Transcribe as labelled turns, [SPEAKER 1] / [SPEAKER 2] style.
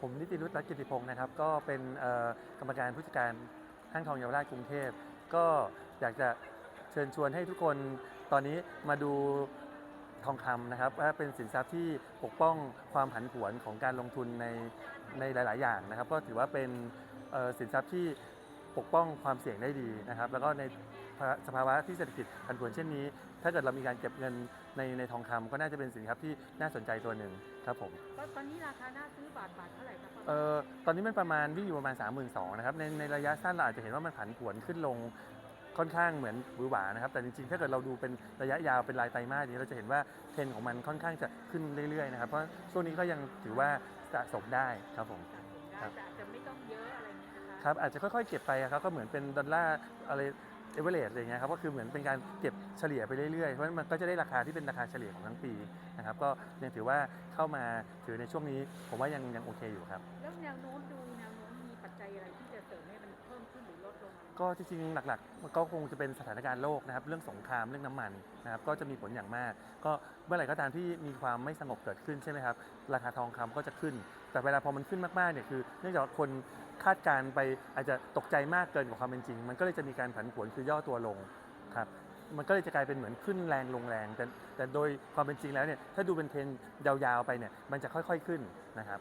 [SPEAKER 1] ผมนิติรุตรัตกิติพงศ์นะครับ ก็เป็นกรรมการผู้จัดการห้างทองเยาวราชกรุงเทพ ก็อยากจะเชิญชวนให้ทุกคนตอนนี้มาดูทองคำนะครับว่าเป็นสินทรัพย์ที่ปกป้องความผันผวนของการลงทุนในในหลาย ๆ อย่างนะครับ ก็ถือว่าเป็นสินทรัพย์ที่ปกป้องความเสี่ยงได้ดีนะครับ แล้วก็ใน สภาวะที่เศรษฐกิจผันผวนเช่นนี้ ถ้าเกิดเรามีการเก็บเงินในในทองคำก็น่าจะเป็นสินทรัพย์ที่น่าสนใจตัวหนึ่งครับผม
[SPEAKER 2] ก็ตอนนี้ราคาน่าซื้อบาทบาทเท่าไหร่ครับ
[SPEAKER 1] เอ่อตอนนี้มันประมาณวิ่งอยู่ประมาณ 3 2 0 0 0นะครับในในระยะสั้นเราอาจจะเห็นว่ามันผันผวนขึ้นลงค่อนข้างเหมือนหวือหวานะครับ แต่จริงๆ ถ้าเกิดเราดูเป็นระยะยาวเป็นรายไตรมาสนี้เราจะเห็นว่าเทรนด์ของมันค่อนข้างจะขึ้นเรื่อยๆนะครับ เพราะช่วงนี้ก็ยังถือว่าสะสมได้ครับผม
[SPEAKER 2] ได้แต่อาจจะไม่ต้องเยอะอะไรเงี้ยนะคะ
[SPEAKER 1] ครับอาจจะค่อยๆ เก็บไปอะครับก็เหมือนเป็นดอลลาร์อะไร เอเวอเรสอะไรเงี้ยครับก็คือเหมือนเป็นการเก็บเฉลี่ยไปเรื่อยๆ เพราะฉะนั้นมันก็จะได้ราคาที่เป็นราคาเฉลี่ยของทั้งปีนะครับก็ยังถือว่าเข้ามาถือในช่วงนี้ ผมว่ายังยังโอเคอยู่ครับ
[SPEAKER 2] แล้วแนวโน้มดูแนวโน้ม
[SPEAKER 1] ก็จริงๆหลักๆมันก็คงจะเป็นสถานการณ์โลกนะครับ เรื่องสงครามเรื่องน้ำมันนะครับก็จะมีผลอย่างมาก ก็เมื่อไหร่ก็ตามที่มีความไม่สงบเกิดขึ้นใช่ไหมครับราคาทองคำก็จะขึ้น แต่เวลาพอมันขึ้นมากๆเนี่ยคือเนื่องจากคนคาดการ์ไปอาจจะตกใจมากเกินกว่าความเป็นจริง มันก็เลยจะมีการผันผวนคือย่อตัวลงครับมันก็เลยจะกลายเป็นเหมือนขึ้นแรงลงแรง แต่แต่โดยความเป็นจริงแล้วเนี่ยถ้าดูเป็นเทรนยาวๆไปเนี่ยมันจะค่อยๆขึ้นนะครับ